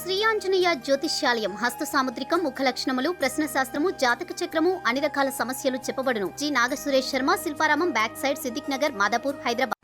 శ్రీ ఆంజనేయ జ్యోతిష్యాలయం హస్త సాముద్రికం ముఖ లక్షణములు ప్రశ్న శాస్త్రము జాతక చక్రము అన్ని రకాల సమస్యలు చెప్పబడును. G. Nagasuresh Sharma Shilparamam back side Siddiq Nagar Madhapur Hyderabad.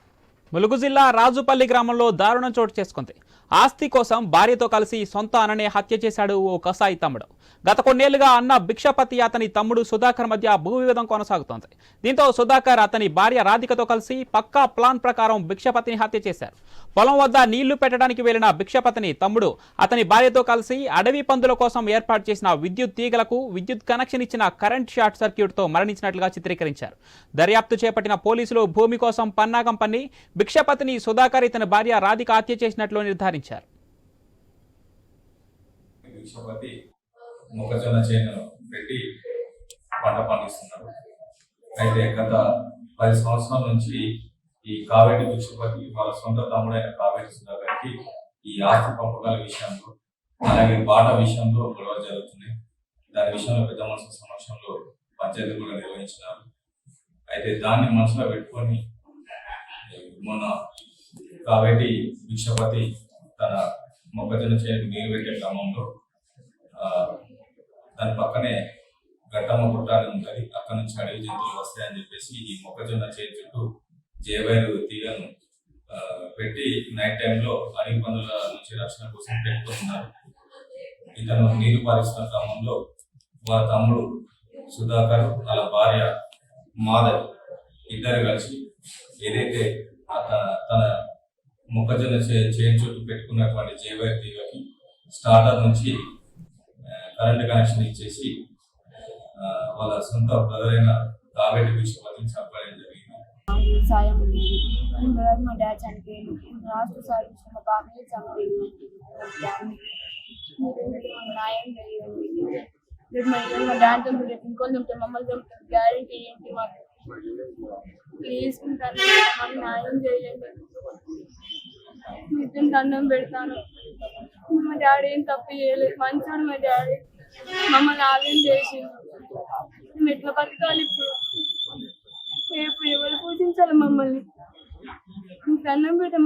Mulugu జిల్లా రాజుపల్లి గ్రామంలో దారుణం చోటు చేసుకుంది. ఆస్తి కోసం భార్యతో కలిసి సొంత అన్ననే హత్య చేశాడు ఓ కసాయి తమ్ముడు. గత కొన్నేళ్ళుగా అన్న భిక్షపతి అతని తమ్ముడు సుధాకర్ మధ్య భూ వివాదం కొనసాగుతోంది. దీంతో సుధాకర్ అతని భార్య రాధికతో కలిసి పక్కా ప్లాన్ ప్రకారం భిక్షపతిని హత్య చేశారు. పొలం వద్ద నీళ్ళు పెట్టడానికి వెళ్ళిన భిక్షపతిని తమ్ముడు అతని భార్యతో కలిసి అడవి పందుల కోసం ఏర్పాటు చేసిన విద్యుత్ తీగలకు విద్యుత్ కనెక్షన్ ఇచ్చిన కరెంట్ షార్ట్ సర్క్యూట్తో మరణించినట్లుగా చిత్రీకరించారు. దర్యాప్తు చేపట్టిన పోలీసులు భూమి కోసం పన్నాగం పన్ని భిక్షపతిని సుధాకర్ ఇతని భార్య రాధిక హత్య చేసినట్లు నిర్ధారించారు. వివరించారు మొక్కజొన్న చేను పెట్టి పంట పండిస్తున్నారు. అయితే గత పది సంవత్సరాల నుంచి ఈ కావేటి భిక్షపతి వాళ్ళ సొంత తమ్ముడైన కావేటి సుధాకర్కి ఈ ఆస్తి పంపకాల విషయంలో అలాగే బాట విషయంలో గొడవ జరుగుతున్నాయి. దాని విషయంలో పెద్ద మనుషుల సమక్షంలో పంచాయతీ కూడా నిర్వహించినారు. అయితే దాన్ని మనసులో పెట్టుకొని మొన్న కావేటి భిక్షపతి తన మొక్కజొన్న చేతికి నీరు పెట్టే క్రమంలో దాని పక్కనే గట్టమ్మ గుట్టాలు అని ఉంటుంది. అక్కడ నుంచి అడవి జంతువులు వస్తాయని చెప్పేసి ఈ మొక్కజొన్న చేతి చుట్టూ జేవైరు తీగను పెట్టి నైట్ టైంలో అడవి పందుల నుంచి రక్షణ కోసం పెట్టుకుంటున్నారు. ఇతను నీరు పారిస్తున్న క్రమంలో వాళ్ళ తమ్ముడు సుధాకర్ వాళ్ళ భార్య మాధవ్ ఇద్దరు కలిసి ఏదైతే తన మొక్కజొన్న చే చేను చుట్టూ పెట్టుకున్నటువంటి జేవైర్ స్టార్టర్ నుంచి కరెంట్ కనెక్షన్ ఇచ్చేసి వాళ్ళ సొంత బ్రదర్ అయిన కావేటి విశ్వపతిని చంపడం జరిగింది. సాయం బ్రదర్ మా డాడ్ చనిపోయింది లాస్ట్ సారి మా బాబాయ్ చనిపోయింది న్యాయం జరిగింది. రేపు మా ఇంట్లో మా డాడ్ రేపు ఇంకొని మమ్మల్ని చంపుతారు. గ్యారెంటీ ఏంటి మాకు? ప్లీజ్ మాకు న్యాయం చేయండి. నిత్యం దండం పెడతాను. మా డాడీ ఏం తప్పు చేయలేదు. మంచోడు మా డాడీ. మమ్మల్ని ఆలయం చేసింది మేము ఎట్లా బతకాలి ఇప్పుడు? రేపు ఎవరు పూజించాలి మమ్మల్ని? దండం పెట్టాం